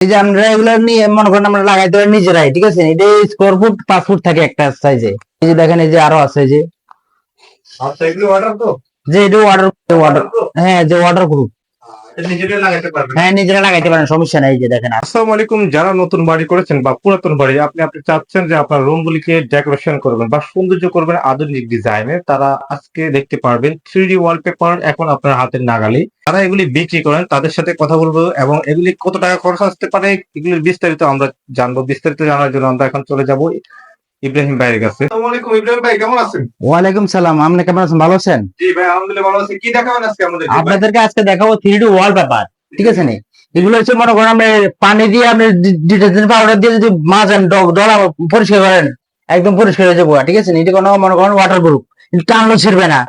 এই যে আমরা এগুলো নিয়ে মনে করেন আমরা লাগাইতে পারি নিজেরাই ঠিক আছে? এটা স্কোয়ার ফুট পাঁচ ফুট থাকে একটা সাইজে এই যে দেখেন এই যে আরও আছে যে। আচ্ছা যে এটা ওয়াটার ওয়াটার হ্যাঁ যে ওয়াটার প্রুফ এটা নিজেরাই লাগাতে পারবেন হ্যাঁ নিজেরা লাগাইতে পারেন সমস্যা নাই যে দেখেন আসসালামু আলাইকুম যারা নতুন বাড়ি করেছেন বা পুরাতন বাড়ি আপনি আপনি চাচ্ছেন যে আপনার রুম গুলিকে ডেকোরেশন করবেন বা সৌন্দর্য করবেন আধুনিক ডিজাইনে তারা আজকে দেখতে পারবেন থ্রি ডি ওয়ালপেপার এখন আপনার হাতের নাগালে। তারা এগুলি বিক্রি করেন তাদের সাথে কথা বলব এবং এগুলি কত টাকা খরচ আসতে পারে এগুলির বিস্তারিত আমরা জানব। বিস্তারিত জানার জন্য আমরা এখন চলে যাব। ইব্রাহিম ভাইয়ের কাছে। আসসালামু ইব্রাহিম ভাই কেমন আছেন? ওয়ালাইকুম সালাম আপনি কেমন আছেন? ভালো আছেন? জি ভাই আলহামদুলিল্লাহ ভালো আছি। কি দেখাবেন আজকে আমাদের আপনাদেরকে আজকে দেখাবো ওয়াল পেপার ঠিক আছে নি? এগুলো হচ্ছে মনে করেন আপনি পানি দিয়ে আপনি ডিটারজেন্ট পাউডার দিয়ে যদি মাজেন ডলা পরিষ্কার করেন একদম পরিষ্কার হয়ে যাব। ঠিক আছে এটা কোনো মনে করেন ওয়াটার প্রুফ টানলো ছিড়বে না।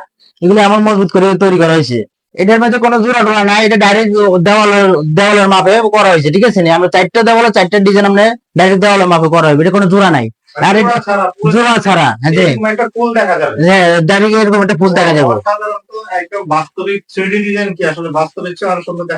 এগুলো এমন মজবুত করে তৈরি করা হয়েছে। এটার মধ্যে কোনো জোড়া টোড়া নাই এটা ডাইরেক্ট দেওয়ালের দেওয়ালের মাপে করা হয়েছে। ঠিক আছে নি? আমরা চারটা দেওয়ালে চারটা ডিজাইন আমরা ডাইরেক্ট দেওয়ালের মাপে করা হবে। এটা কোনো জোড়া নাই। আরে জোড়া ছাড়া পুরো- জোড়া ছাড়া হ্যাঁ যে? এরকম একটা ফুল দেখা যাবে।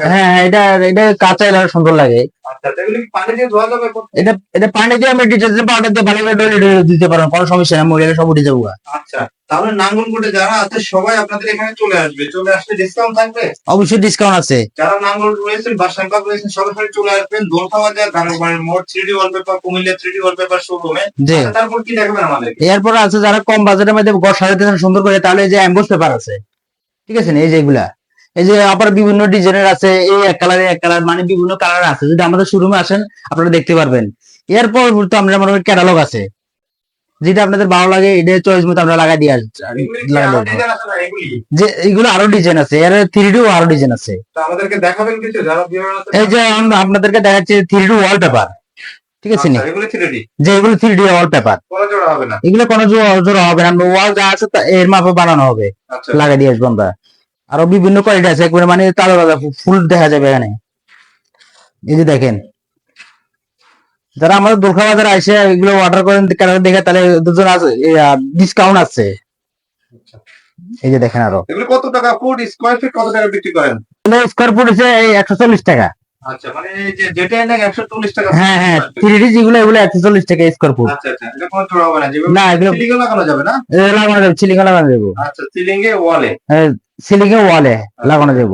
হ্যাঁ হ্যাঁ হ্যাঁ, এটা এটা কাঁচা এলাকা সুন্দর লাগে। আচ্ছা পানি দিয়ে আমি যাবে এটা এটা পানি দিয়ে ডিটারজেন্ট পাউডার দিয়ে ভালো করে দিতে পারব কোনো সমস্যা নেই মহিলা সব উঠে যাব আচ্ছা। তাহলে নাঙ্গলকোটে যারা আছে সবাই আপনাদের এখানে চলে আসবে। চলে আসলে ডিসকাউন্ট থাকবে? অবশ্যই ডিসকাউন্ট আছে। যারা নাঙ্গল রয়েছেন বা শ্যামবাগ রয়েছেন সরাসরি চলে আসবেন। দোলখা বাজার গানের মোড় three D wallpaper Comilla three D wallpaper শোরুমে তারপর কি দেখবেন আমাদের এরপর আছে যারা কম বাজেটের মধ্যে ঘর সাজাতে চান সুন্দর করে তাহলে এই যে অ্যাম্বুস পেপার আছে। ঠিক আছে না? এই যে এগুলা। এই যে আবার বিভিন্ন ডিজাইনের আছে এই এক কালার এক কালার মানে বিভিন্ন কালার আছে। যদি আমাদের শোরুমে আসেন আপনারা দেখতে পারবেন। এরপর তো আমরা মনে ক্যাটালগ আছে। যেটা আপনাদের ভালো লাগে এটা চয়েস মতো আমরা লাগাই দিয়ে না এগুলি? যে এগুলো আরও ডিজাইন আছে এর থ্রি ডি আরও ডিজাইন আছে। আমাদেরকে দেখাবেন কিছু যারা এই যে আমরা আপনাদেরকে দেখাচ্ছি থ্রি ডি ওয়াল পেপার ঠিক আছে নি? এগুলি থ্রিডি যে এগুলো থ্রি ডি ওয়াল পেপার না। এগুলো কোনো জোড়া জোড়া হবে না ওয়াল যা আছে তা এর মাপে বানানো হবে। আচ্ছা। লাগাই দিয়ে আসব আমরা। আরও বিভিন্ন কোয়ালিটি আছে একবারে মানে তাজা তাজা ফুল দেখা যাবে এখানে। এই যে দেখেন যারা আমাদের দুর্গা বাজারে আসে এগুলো অর্ডার করেন কালার দেখে তাহলে দুজন আছে ডিসকাউন্ট আছে। আচ্ছা। এই যে দেখেন আরও। এগুলো কত টাকা ফুট? স্কোয়ার ফিট কত টাকা বিক্রি করেন? স্কোয়ার ফুট হচ্ছে একশো চল্লিশ টাকা। আচ্ছা মানে যে যেটা একশো চল্লিশ টাকা হ্যাঁ হ্যাঁ থ্রি ডি যেগুলো এগুলো একশো চল্লিশ টাকা স্কোয়ার ফুট আচ্ছা আচ্ছা এটা কোনো জোড়া হবে না যেগুলো না এগুলো সিলিংয়ে লাগানো যাবে না? লাগানো যাবে সিলিং লাগানো যাব। আচ্ছা সিলিং এ ওয়ালে সিলিং এ ওয়ালে লাগানো যাব।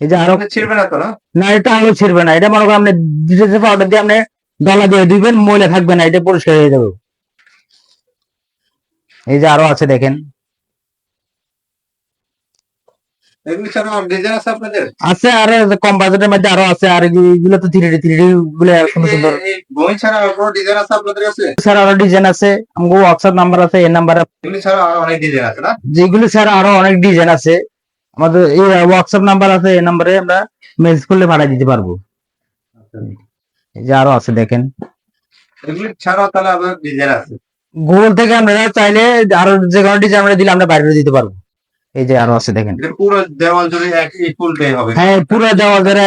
এই যে আরও ছিড়বে না তো না? এটা আলো ছিড়বে না। এটা মনে করেন আপনি পাউডার দিয়ে আপনি ডলা দিয়ে দিবেন ময়লা থাকবে না এটা পরিষ্কার হয়ে যাবে। এই যে আরও আছে দেখেন। আছে আর কম বাজেটের মধ্যে আরও আছে আর এগুলো তো থ্রি ডি থ্রি ডি গুলো সুন্দর সুন্দর এই- এই বই ছাড়া আর কোনো ডিজাইন আছে হোয়াটসঅ্যাপ নাম্বার আছে এই নাম্বারে ছাড়া যেগুলো স্যার আরও অনেক ডিজাইন আছে। আমাদের এই হোয়াটসঅ্যাপ নাম্বার আছে এই নাম্বারে আমরা মেসেজ করলে ভাড়া দিতে পারব। এই যে আরও আছে দেখেন। গুগল থেকে আমরা চাইলে আরও যে কোনো ডিজাইন আমরা দিলে আমরা বাইরে দিতে পারব। এই যে আরও আছে দেখেন। পুরো দেওয়াল জুড়ে হবে। হ্যাঁ পুরো দেওয়াল ধরে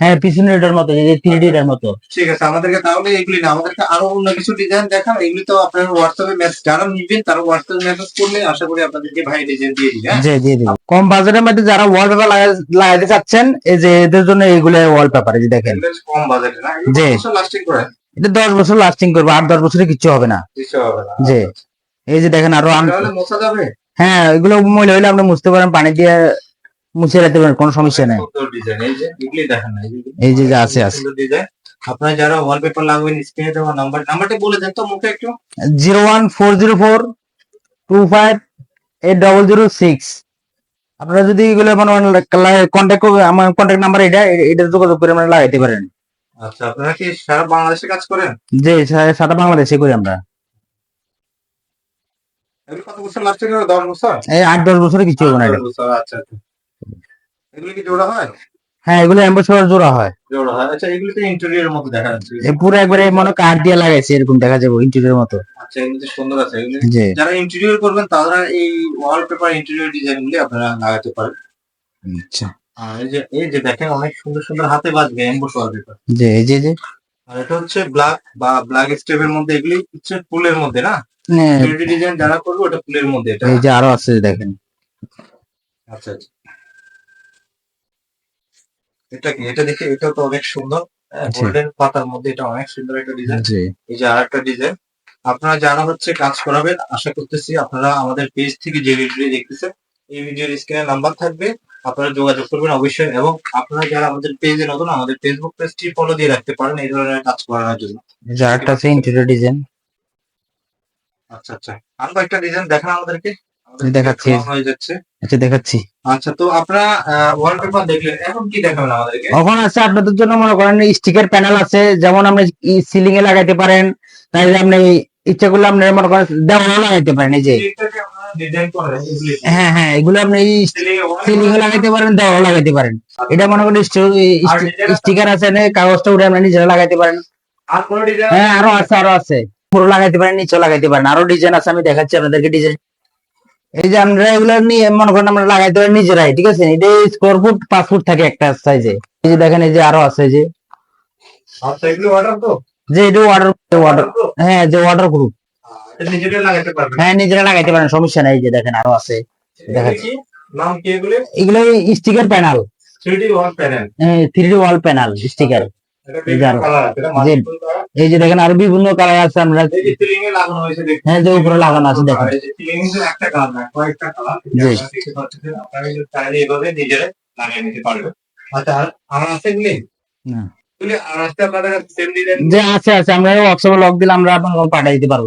হ্যাঁ পিছনে এটার মতো যে থ্রি ডি এর মতো। ঠিক আছে আমাদেরকে তাহলে এগুলি না আমাদেরকে আরও অন্য কিছু ডিজাইন দেখান এগুলি তো আপনার হোয়াটসঅ্যাপে মেসেজ যারা নিবেন তারা হোয়াটসঅ্যাপে মেসেজ করলে আশা করি আপনাদেরকে ভাই ডিজাইন দিয়ে দিবে হ্যাঁ? জি দিয়ে দিব কম বাজারের মধ্যে যারা ওয়ালপেপার লাগাইতে চাচ্ছেন এই যে এদের জন্য এইগুলো ওয়ালপেপার যে দেখেন। কম বাজেটে না? জি। লাস্টিং করে? এটা দশ বছর লাস্টিং করবে আট দশ বছরে কিছু হবে না। কিছু হবে না। জি। এই যে দেখেন আরও মোছা যাবে? হ্যাঁ এগুলো ময়লা হইলে আপনি মুছতে পারেন পানি দিয়ে মুছে রাখতে পারেন কোনো সমস্যা নেই। এই যে যে আছে আছে। আপনারা যারা ওয়ালপেপার লাগবেন স্ক্রিনে দেওয়া নাম্বার নাম্বারটা বলে দেন তো মুখে একটু। Zero one four zero four two five eight double zero six. আপনারা যদি এগুলো মনে কন্ট্যাক্ট আমার কন্ট্যাক্ট নাম্বার এটা এটা যোগাযোগ করে আমরা লাগাইতে পারেন। আচ্ছা আপনারা কি সারা বাংলাদেশে কাজ করেন? যে সা- সারা বাংলাদেশে করি আমরা। কত বছর লাস্টিং করে দশ বছর? এই আট দশ বছরে কিছু হবে না আচ্ছা আচ্ছা। এগুলি কি জোড়া হয়? হ্যাঁ এগুলো অ্যাম্বাসডার জোড়া হয়। জোড়া হয়। আচ্ছা এগুলি তো ইন্টেরিয়র মতো দেখা যাচ্ছে। এ পুরো একবারে মনে কাঠ দিয়ে লাগাইছে এরকম দেখা যাবে ইন্টেরিয়র মতো। আচ্ছা এগুলি তো সুন্দর আছে। এগুলি যারা ইন্টেরিয়র করবেন তারা এই ওয়ালপেপার ইন্টেরিয়র ডিজাইন গুলি আপনারা লাগাতে পারেন। আচ্ছা। আর এই যে এই যে দেখেন অনেক সুন্দর সুন্দর হাতে বাজবে এমবোস ওয়ালপেপার জি এই যে যে আর এটা হচ্ছে ব্ল্যাক বা ব্ল্যাক স্টেপের মধ্যে এগুলি হচ্ছে ফুলের মধ্যে না? হ্যাঁ, ডিজাইন যারা করবে ওটা ফুলের মধ্যে এটা। এই যে আরও আছে দেখেন। আচ্ছা আচ্ছা। এটা কি? এটা দেখে এটাও তো অনেক সুন্দর। গোল্ডেন পাতার মধ্যে এটা অনেক সুন্দর একটা ডিজাইন এই যে আরেকটা ডিজাইন আপনারা যারা হচ্ছে কাজ করাবেন আশা করতেছি আপনারা আমাদের পেজ থেকে যে ভিডিও দেখতেছেন এই ভিডিওর স্ক্রিনে নাম্বার থাকবে। আপনারা যোগাযোগ করবেন অবশ্যই। এবং আপনারা যারা আমাদের পেজে নতুন আমাদের ফেসবুক পেজটি ফলো দিয়ে রাখতে পারেন এই ধরনের কাজ করানোর জন্য। এই যে আরেকটা আছে ইন্টেরিয়র ডিজাইন আচ্ছা আচ্ছা। আরও একটা ডিজাইন দেখান আমাদেরকে। আমাদের দেখাচ্ছি। হয়ে যাচ্ছে। আচ্ছা দেখাচ্ছি। আচ্ছা তো আপনারা ওয়ালপেপার দেখলেন এখন কি দেখাবেন আমাদেরকে? এখন আছে আপনাদের জন্য মনে করেন স্টিকার প্যানেল আছে যেমন আপনি সিলিং এ লাগাইতে পারেন তাহলে আপনি ইচ্ছা করলে আপনি মনে করেন দেওয়ালে লাগাইতে পারেন এই যে। হ্যাঁ হ্যাঁ এগুলো আপনি সিলিং এ লাগাইতে পারেন দেওয়ালে লাগাইতে পারেন। এটা মনে করেন স্টিকার আছে না কাগজটা উঠে আপনি নিজেরা লাগাইতে পারেন। হ্যাঁ আরও আছে আরও আছে। পুরো লাগাইতে পারেন নিচেও লাগাইতে পারেন। আরও ডিজাইন আছে আমি দেখাচ্ছি আপনাদেরকে ডিজাইন এই যে আমরা এগুলো নিয়ে মনে করেন আমরা লাগাইতে পারি নিজেরাই ঠিক আছে? এটা স্কোয়ার ফুট পাঁচ ফুট থাকে একটা সাইজে এই যে দেখেন এই যে আরও আছে যে। যে এটা ওয়াটার ওয়াটার হ্যাঁ যে ওয়াটার পারবেন। হ্যাঁ নিজেরা লাগাইতে পারেন সমস্যা নাই এই যে দেখেন আরও আছে। এগুলো sticker panel 3D wall panel three D wall panel sticker এই যে দেখেন আর বিভিন্ন কালার আছে আমরা হ্যাঁ যে উপরে লাগানো আছে দেখেন। যে আচ্ছা আছে আছে আমরা হোয়াটসঅ্যাপে লক দিলে আমরা পাঠিয়ে দিতে পারব